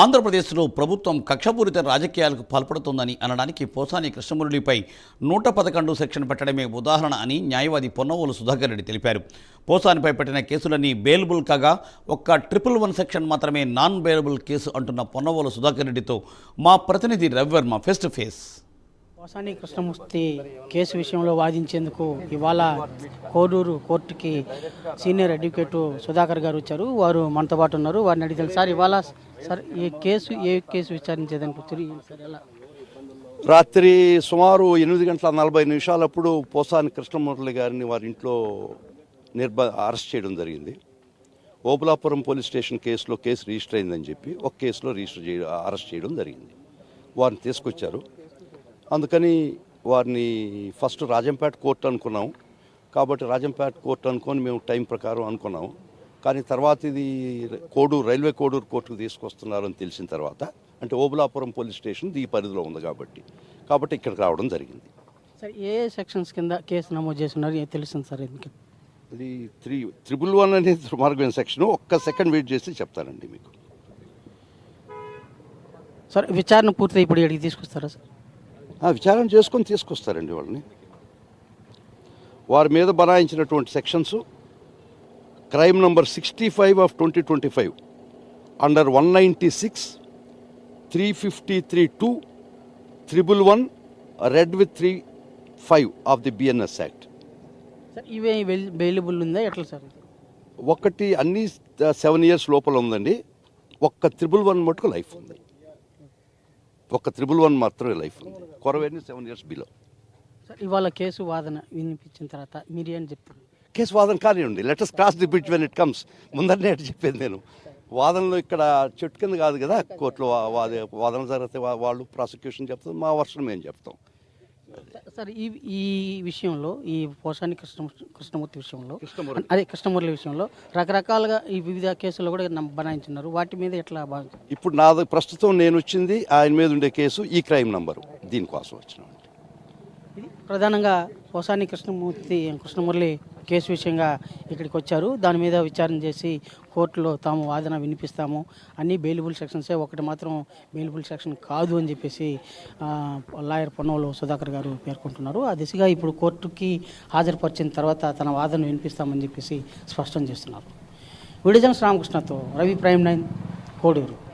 ఆంధ్రప్రదేశ్లో ప్రభుత్వం కక్షపూరిత రాజకీయాలకు పాల్పడుతోందని అనడానికి పోసాని కృష్ణమురళిపై నూట పదకొండు సెక్షన్ పెట్టడమే ఉదాహరణ అని న్యాయవాది పొన్నవోలు సుధాకర్ రెడ్డి తెలిపారు. పోసానిపై పెట్టిన కేసులన్నీ బెయిలబుల్ కాగా ఒక్క ట్రిపుల్ వన్ సెక్షన్ మాత్రమే నాన్ బెయిలబుల్ కేసు అంటున్న పొన్నవోలు సుధాకర్ రెడ్డితో మా ప్రతినిధి Ravivarma face to face. వసాని Krishnamurthy case విషయంలో వాదించేందుకు ఇవాళ కోడూరు కోర్టుకి సీనియర్ అడ్వకేటు సుధాకర్ గారు వచ్చారు. వారు మనతో పాటు ఉన్నారు. వారిని అడిగితే సార్ ఇవాళ సార్ ఈ కేసు ఏ కేసు విచారించేదానికి తిరిగి సార్ ఎలా? రాత్రి సుమారు ఎనిమిది గంటల నలభై నిమిషాలప్పుడు పోసాని కృష్ణమూర్తి గారిని వారి ఇంట్లో నిర్బ అరెస్ట్ చేయడం జరిగింది. ఓబులాపురం పోలీస్ స్టేషన్ కేసులో కేసు రిజిస్టర్ అయిందని చెప్పి ఒక కేసులో రిజిస్టర్ చేయ అరెస్ట్ చేయడం జరిగింది. వారిని తీసుకొచ్చారు. అందుకని వారిని ఫస్ట్ రాజంపేట కోర్టు అనుకున్నాం. కాబట్టి రాజంపేట కోర్టు అనుకొని మేము టైం ప్రకారం అనుకున్నాం. కానీ తర్వాత ఇది కోడూరు రైల్వే కోడూరు కోర్టుకు తీసుకొస్తున్నారని తెలిసిన తర్వాత అంటే ఓబులాపురం పోలీస్ స్టేషన్ ఈ పరిధిలో ఉంది కాబట్టి కాబట్టి ఇక్కడికి రావడం జరిగింది. సార్ ఏ సెక్షన్స్ కింద కేసు నమోదు చేస్తున్నారు? ఏ తెలుస్తుంది సార్ ఎందుకు? ఇది త్రీ త్రిబుల్ వన్ అనేది దుర్మార్గమైన సెక్షన్ ఒక్క సెకండ్ వెయిట్ చేసి చెప్తానండి మీకు. సార్ విచారణ పూర్తి ఇప్పుడు ఇక్కడికి తీసుకొస్తారా సార్? విచారణ చేసుకొని తీసుకొస్తారండి వాళ్ళని. వారి మీద బనాయించినటువంటి sections crime number sixty five of twenty twenty five under one ninety six three fifty three two triple one read with three five of the BNS act. ఇవే బెయిలబుల్ ఉందా? ఎట్లా సార్ ఒకటి అన్ని సెవెన్ ఇయర్స్ లోపల ఉందండి. ఒక్క triple one మటుకు life ఉంది. ఒక్క త్రిబుల్ వన్ మాత్రమే లైఫ్ ఉంది. కొరవేని సెవెన్ ఇయర్స్ బిలో. సార్ ఇవాళ కేసు వాదన వినిపించిన తర్వాత మీరు ఏం చెప్తారు? కేసు వాదన కానివ్వండి let's cross the bridge when it comes ముందరనే అటు చెప్పేది నేను. వాదనలో ఇక్కడ చెట్టు కింద కాదు కదా కోర్టులో వాదన జరిగితే వాళ్ళు ప్రాసిక్యూషన్ చెప్తాం మా వర్షన్ మేము చెప్తాం? సార్ ఈ ఈ విషయంలో ఈ పోషాని కృష్ణ కృష్ణమూర్తి విషయంలో. అదే కృష్ణమురళి విషయంలో రకరకాలుగా ఈ వివిధ కేసులు కూడా బనాయించున్నారు వాటి మీద ఎట్లా ఇప్పుడు నాది ప్రస్తుతం నేను వచ్చింది ఆయన మీద ఉండే కేసు ఈ క్రైమ్ నంబరు దీనికోసం వచ్చినాం ప్రధానంగా పోసాని కృష్ణమూర్తి కృష్ణమురళి కేసు విషయంగా ఇక్కడికి వచ్చారు. దాని మీద విచారణ చేసి కోర్టులో తాము వాదన వినిపిస్తాము. అన్ని బెయిలబుల్ సెక్షన్సే ఒకటి మాత్రం బెయిలబుల్ సెక్షన్ కాదు అని చెప్పేసి లాయర్ పొన్నోలు సుధాకర్ గారు పేర్కొంటున్నారు. ఆ దిశగా ఇప్పుడు కోర్టుకి హాజరుపరిచిన తర్వాత తన వాదన వినిపిస్తామని చెప్పేసి స్పష్టం చేస్తున్నారు. విడిజన్స్ రామకృష్ణతో రవి ప్రైమ్ నైన్ కోడూరు.